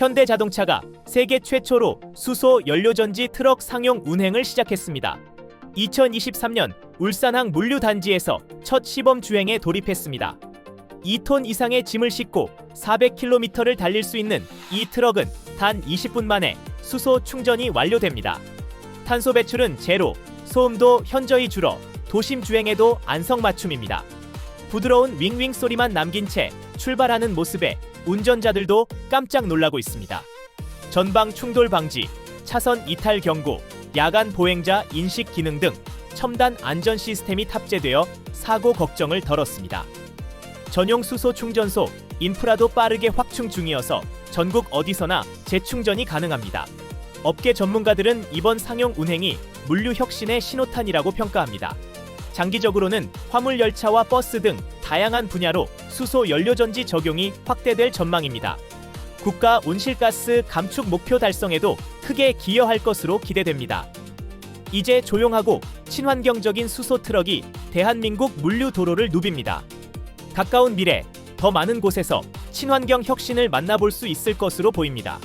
현대자동차가 세계 최초로 수소 연료전지 트럭 상용 운행을 시작했습니다. 2023년 울산항 물류단지에서 첫 시범 주행에 돌입했습니다. 2톤 이상의 짐을 싣고 400km를 달릴 수 있는 이 트럭은 단 20분 만에 수소 충전이 완료됩니다. 탄소 배출은 제로, 소음도 현저히 줄어 도심 주행에도 안성맞춤입니다. 부드러운 윙윙 소리만 남긴 채 출발하는 모습에 운전자들도 깜짝 놀라고 있습니다. 전방 충돌 방지, 차선 이탈 경고, 야간 보행자 인식 기능 등 첨단 안전 시스템이 탑재되어 사고 걱정을 덜었습니다. 전용 수소 충전소, 인프라도 빠르게 확충 중이어서 전국 어디서나 재충전이 가능합니다. 업계 전문가들은 이번 상용 운행이 물류 혁신의 신호탄이라고 평가합니다. 장기적으로는 화물 열차와 버스 등 다양한 분야로 수소 연료전지 적용이 확대될 전망입니다. 국가 온실가스 감축 목표 달성에도 크게 기여할 것으로 기대됩니다. 이제 조용하고 친환경적인 수소 트럭이 대한민국 물류 도로를 누빕니다. 가까운 미래 더 많은 곳에서 친환경 혁신을 만나볼 수 있을 것으로 보입니다.